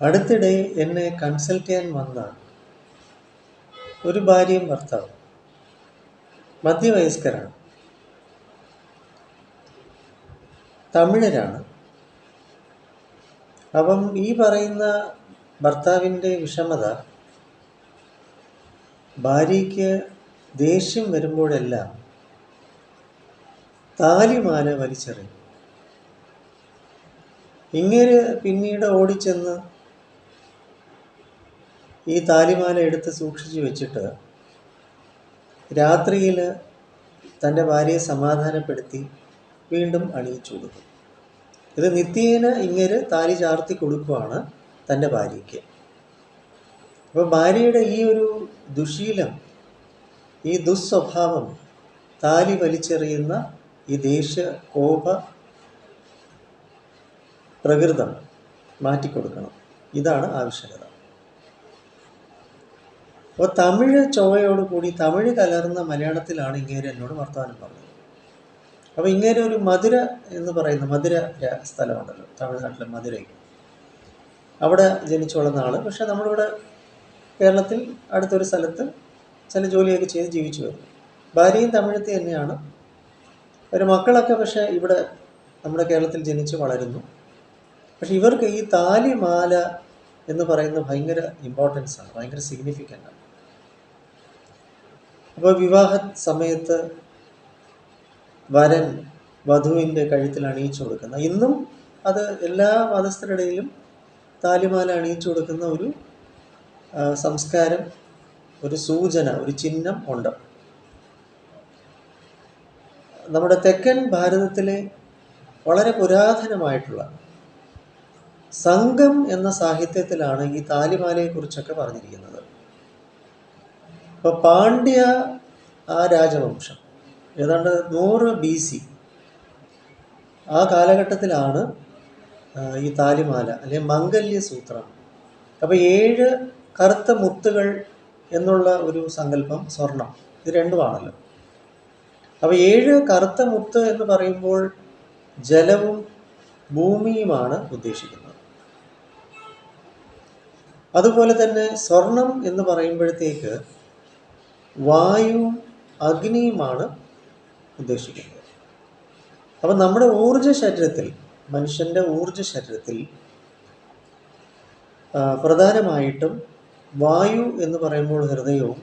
അടുത്തിടെ എന്നെ കൺസൾട്ട് ചെയ്യാൻ വന്ന ഒരു ഭാര്യയും ഭർത്താവും മധ്യവയസ്കരാണ്. തമിഴരാണ്. അപ്പം ഈ പറയുന്ന ഭർത്താവിന്റെ വിഷമത ഭാര്യയ്ക്ക് ദേഷ്യം വരുമ്പോഴെല്ലാം താലിമാല വലിച്ചെറിയും. ഇങ്ങനെ പിന്നീട് ഓടിച്ചെന്ന് ഈ താലിമാല എടുത്ത് സൂക്ഷിച്ചു വെച്ചിട്ട് രാത്രിയിൽ തന്റെ ഭാര്യയെ സമാധാനപ്പെടുത്തി വീണ്ടും അണിയിച്ചു കൊടുക്കും. ഇത് നിത്യേന ഇങ്ങനെ താലി ചാർത്തി കൊടുക്കുവാണ് തന്റെ ഭാര്യയ്ക്ക്. അപ്പോൾ ഭാര്യയുടെ ഈ ഒരു ദുശീലം ഈ ദുസ്വഭാവം താലി വലിച്ചെറിയുന്ന ഈ ദേഷ്യ കോപ പ്രകൃതം മാറ്റിക്കൊടുക്കണം. ഇതാണ് ആവശ്യകത. അപ്പോൾ തമിഴ് ചൊവ്വയോട് കൂടി തമിഴ് കലർന്ന മലയാളത്തിലാണ് ഇങ്ങേര് എന്നോട് വർത്തമാനം പറഞ്ഞത്. അപ്പോൾ ഇങ്ങേര് ഒരു മധുര എന്ന് പറയുന്ന മധുര സ്ഥലമുണ്ടല്ലോ തമിഴ്നാട്ടിലെ മധുരയ്ക്ക്. അവിടെ ജനിച്ചു വളർന്ന ആൾ പക്ഷെ നമ്മളിവിടെ കേരളത്തിൽ അടുത്തൊരു സ്ഥലത്ത് ചില ജോലിയൊക്കെ ചെയ്ത് ജീവിച്ചു വരുന്നു ഭാര്യയും തമിഴത്തി തന്നെയാണ്. ഒരു മക്കളൊക്കെ പക്ഷേ ഇവിടെ നമ്മുടെ കേരളത്തിൽ ജനിച്ച് വളരുന്നു. പക്ഷെ ഇവർക്ക് ഈ താലിമാല എന്ന് പറയുന്നത് ഭയങ്കര ഇമ്പോർട്ടൻസ് ആണ് ഭയങ്കര സിഗ്നിഫിക്കന്റ് ആണ്. അപ്പോൾ വിവാഹ സമയത്ത് വരൻ വധുവിന്റെ കഴുത്തിൽ അണിയിച്ചു കൊടുക്കുന്ന ഇന്നും അത് എല്ലാ മതസ്ഥരുടെയിലും താലിമാല അണിയിച്ചു കൊടുക്കുന്ന ഒരു സംസ്കാരം ഒരു സൂചന ഒരു ചിഹ്നം ഉണ്ട്. നമ്മുടെ തെക്കൻ ഭാരതത്തിലെ വളരെ പുരാതനമായിട്ടുള്ള സംഘം എന്ന സാഹിത്യത്തിലാണ് ഈ താലിമാലയെക്കുറിച്ചൊക്കെ പറഞ്ഞിരിക്കുന്നത്. ഇപ്പോൾ പാണ്ഡ്യ ആ രാജവംശം ഏതാണ്ട് നൂറ് ബി സി ആ കാലഘട്ടത്തിലാണ് ഈ താലിമാല അല്ലെങ്കിൽ മംഗല്യ സൂത്രം. അപ്പോൾ ഏഴ് കറുത്ത മുത്തുകൾ എന്നുള്ള ഒരു സങ്കല്പം സ്വർണം ഇത് രണ്ടുമാണല്ലോ. അപ്പോൾ ഏഴ് കറുത്ത മുത്ത് എന്ന് പറയുമ്പോൾ ജലവും ഭൂമിയുമാണ് ഉദ്ദേശിക്കുന്നത്. അതുപോലെ തന്നെ സ്വർണം എന്ന് പറയുമ്പോഴത്തേക്ക് വായുവും അഗ്നിയുമാണ് ഉദ്ദേശിക്കുന്നത്. അപ്പം നമ്മുടെ ഊർജ ശരീരത്തിൽ മനുഷ്യന്റെ ഊർജ ശരീരത്തിൽ പ്രധാനമായിട്ടും വായു എന്ന് പറയുമ്പോൾ ഹൃദയവും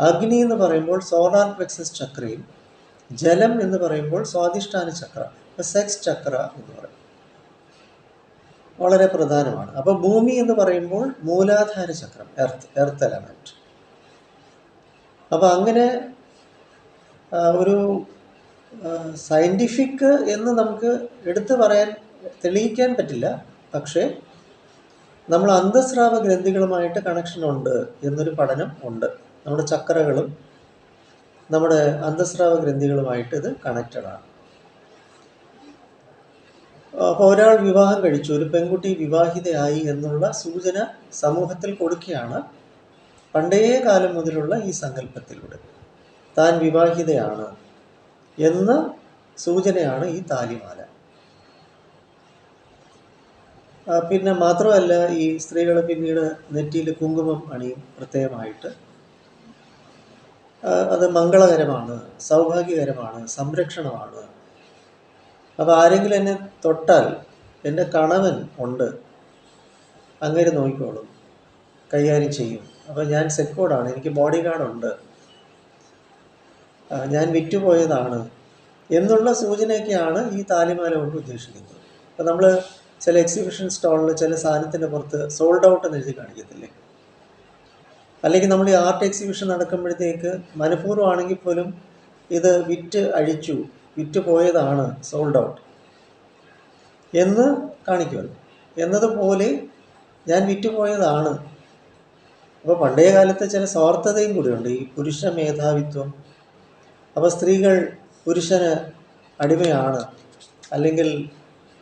അഗ്നി എന്ന് പറയുമ്പോൾ സോളാർ പ്ലെക്സസ് ചക്രയും ജലം എന്ന് പറയുമ്പോൾ സ്വാധിഷ്ഠാന ചക്ര സെക്സ് ചക്ര എന്ന് പറയും. വളരെ പ്രധാനമാണ്. അപ്പോൾ ഭൂമി എന്ന് പറയുമ്പോൾ മൂലാധാര ചക്രം എർത്ത് എർത്ത് എലമെന്റ് അപ്പോൾ അങ്ങനെ ഒരു സയന്റിഫിക് എന്ന് നമുക്ക് എടുത്തു പറയാൻ തെളിയിക്കാൻ പറ്റില്ല. പക്ഷേ നമ്മൾ അന്തസ്രാവ ഗ്രന്ഥികളുമായിട്ട് കണക്ഷൻ ഉണ്ട് എന്നൊരു പഠനം ഉണ്ട്. നമ്മുടെ ചക്രകളും നമ്മുടെ അന്തസ്രാവ ഗ്രന്ഥികളുമായിട്ട് ഇത് കണക്റ്റഡ് ആണ്. അപ്പോൾ ഒരാൾ വിവാഹം കഴിച്ചു ഒരു പെൺകുട്ടി വിവാഹിതയായി എന്നുള്ള സൂചന സമൂഹത്തിൽ കൊടുക്കുകയാണ്. പണ്ടേ കാലം മുതലുള്ള ഈ സങ്കല്പത്തിലൂടെ താൻ വിവാഹിതയാണ് എന്ന സൂചനയാണ് ഈ താലിമാല. പിന്നെ മാത്രമല്ല ഈ സ്ത്രീകൾ പിന്നീട് നെറ്റിയിൽ കുങ്കുമം അണിയും പ്രത്യേകമായിട്ട്. അത് മംഗളകരമാണ് സൗഭാഗ്യകരമാണ് സംരക്ഷണമാണ്. അപ്പോൾ ആരെങ്കിലും എന്നെ തൊട്ടാൽ എന്റെ കണവൻ ഉണ്ട് അങ്ങനെ നോക്കിക്കോളും കൈകാര്യം ചെയ്യും. അപ്പോൾ ഞാൻ സെക്യൂർഡാണ് എനിക്ക് ബോഡി ഗാർഡുണ്ട് ഞാൻ വിറ്റുപോയതാണ് എന്നുള്ള സൂചനയൊക്കെയാണ് ഈ താലിമാല കൊണ്ട് ഉദ്ദേശിക്കുന്നത്. അപ്പോൾ നമ്മൾ ചില എക്സിബിഷൻ സ്റ്റാളിൽ ചില സാധനത്തിന്റെ പുറത്ത് സോൾഡ് ഔട്ട് എന്ന് എഴുതി കാണിക്കത്തില്ലേ? അല്ലെങ്കിൽ നമ്മൾ ഈ ആർട്ട് എക്സിബിഷൻ നടക്കുമ്പോഴത്തേക്ക് മനഃപൂർവമാണെങ്കിൽ പോലും ഇത് വിറ്റ് അഴിച്ചു വിറ്റ് പോയതാണ് സോൾഡ് ഔട്ട് എന്ന് കാണിക്കുമല്ലോ. എന്നതുപോലെ ഞാൻ വിറ്റുപോയതാണ് അപ്പോൾ പണ്ടേ കാലത്തെ ചില സ്വാർത്ഥതയും കൂടിയുണ്ട്. ഈ പുരുഷ മേധാവിത്വം. അപ്പോൾ സ്ത്രീകൾ പുരുഷന് അടിമയാണ്. അല്ലെങ്കിൽ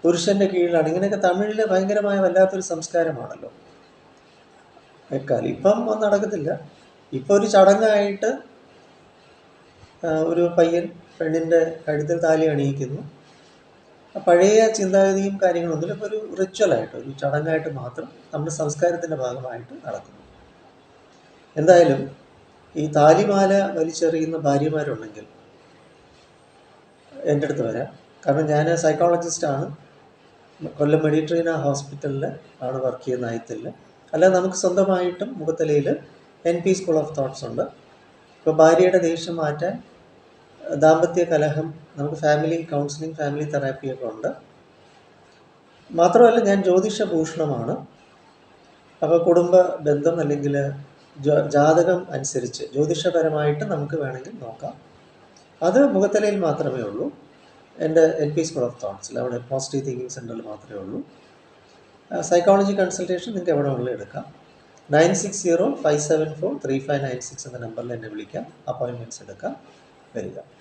പുരുഷന്റെ കീഴിലാണ്. ഇങ്ങനെയൊക്കെ തമിഴിലെ ഭയങ്കരമായ വല്ലാത്തൊരു സംസ്കാരമാണല്ലോ. എക്കാലം ഇപ്പം ഒന്നും നടക്കത്തില്ല. ഇപ്പോൾ ഒരു ചടങ്ങായിട്ട് ഒരു പയ്യൻ പെണ്ണിന്റെ കഴുത്തിൽ താലി അണിയിക്കുന്നു. പഴയ ചിന്താഗതിയും കാര്യങ്ങളൊന്നുമില്ല. ഇപ്പോൾ ഒരു റിച്വലായിട്ട് ഒരു ചടങ്ങായിട്ട് മാത്രം നമ്മുടെ സംസ്കാരത്തിന്റെ ഭാഗമായിട്ട് നടക്കുന്നു. എന്തായാലും ഈ താലിമാല വലിച്ചെറിയുന്ന ഭാര്യമാരുണ്ടെങ്കിൽ എന്റെ അടുത്ത് വരാം. കാരണം ഞാൻ സൈക്കോളജിസ്റ്റാണ് കൊല്ലം മെഡിട്രീന ഹോസ്പിറ്റലിൽ ആണ് വർക്ക് ചെയ്യുന്ന ആയത്തിൽ. അല്ലാതെ നമുക്ക് സ്വന്തമായിട്ടും മുഖത്തലയിൽ N P school of thoughts ഉണ്ട്. ഇപ്പോൾ ഭാര്യയുടെ ദേഷ്യം മാറ്റാൻ ദാമ്പത്യ കലഹം നമുക്ക് ഫാമിലി കൗൺസിലിംഗ് ഫാമിലി തെറാപ്പിയൊക്കെ ഉണ്ട്. മാത്രമല്ല ഞാൻ ജ്യോതിഷ ഭൂഷണമാണ്. അപ്പോൾ കുടുംബ ബന്ധം അല്ലെങ്കിൽ ജാതകം അനുസരിച്ച് ജ്യോതിഷപരമായിട്ട് നമുക്ക് വേണമെങ്കിൽ നോക്കാം. അത് മുഖത്തലയിൽ മാത്രമേ ഉള്ളൂ. എന്റെ എൻ പി സ്കൂൾ ഓഫ് തോട്ട്സിൽ അവിടെ പോസിറ്റീവ് തിങ്കിങ് സെന്ററിൽ മാത്രമേ ഉള്ളൂ. സൈക്കോളജി കൺസൾട്ടേഷൻ നിങ്ങൾക്ക് എവിടെ ഉള്ളത് എടുക്കാം. Nine six zero five seven four three five nine six എന്ന നമ്പറിൽ എന്നെ വിളിക്കാം. അപ്പോയിൻമെന്റ്സ് എടുക്കാം. വരിക.